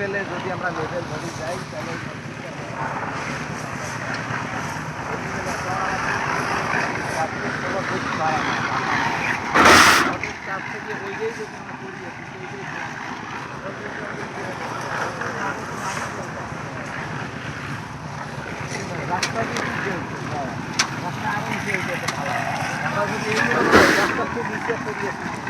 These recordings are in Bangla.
লেভেলে যদি আমরা লেভেল ধরে যাই তাহলে চাপ থেকে ওই যে যদি আমরা করি রাস্তা দিয়ে রাস্তা আরো নিচে যেতে ভালো আমরা যদি রাস্তা খুব নিচে করিয়েছি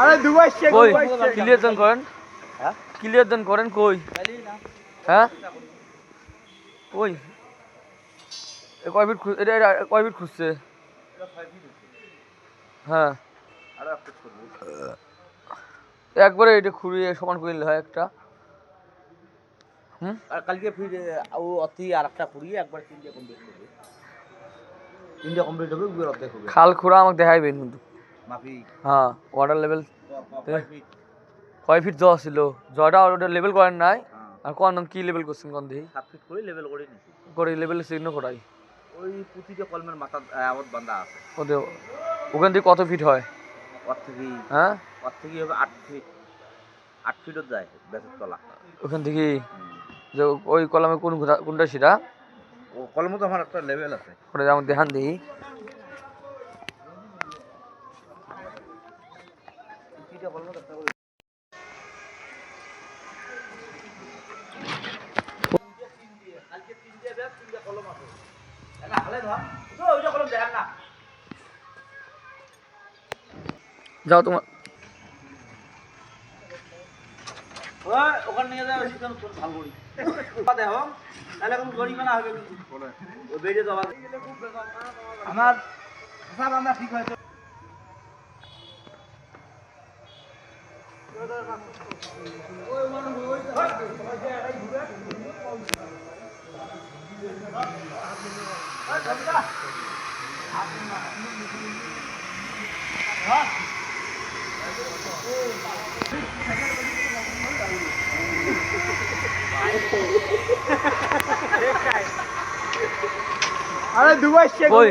আরে দুবাই শেখ কই? ক্লিয়ার দেন করেন। হ্যাঁ? ক্লিয়ার দেন করেন কই? হ্যাঁ? কই? এ কয় ফিট এটা কয় ফিট খুঁজছে? হ্যাঁ। একবারে এটা খুঁড়িয়ে সমান করে নিলে হয় একটা। হুম আর কালকে ফির ও অতি আর একটা একবার তিনটে কমপ্লিট করবে। তিনটে কমপ্লিট হবে অর্ধেক হবে। খাল খুঁড়া আমাকে দেখাইবেন কিন্তু। মাফি হ্যাঁ ওয়াটার লেভেল কয় ফিট জল ছিল? জলটা ওটা লেভেল করেন নাই। হ্যাঁ, আর কোন কি লেভেল করছেন কোন সাত ফিট করে লেভেল করে নিছি। করে লেভেল চিহ্ন করাই। ওই প্রতিটা কলমের মাথা আবদ বান্ধা আছে। ওদের ওখান থেকে কত ফিট হয়? ওর থেকে হ্যাঁ? ওর থেকে হবে? আট ফিট আট ফিটও যায় বেসের তলা। ওখান থেকে। যে ওই কলমে কোন কোনটা সেটা? কলমে তো আমার একটা লেভেল আছে। ওটা যেমন দেখান দিই প্রতিটা কলমে একটা করে কালকে তিনটে ব্যাগ তিনটে কলম আছে এটা হালে ধর তো ওই যে কলম দেখান না যাও তোমার ওই, ওখানে নিয়ে যাবে সেখানে তোর ভালো করি দেখো, তাহলে কোনো গরিমানা হবে কিন্তু। ও বেরিয়ে আমার সব আমরা ঠিক হয়েছে। আরে দুবাই শেখ কই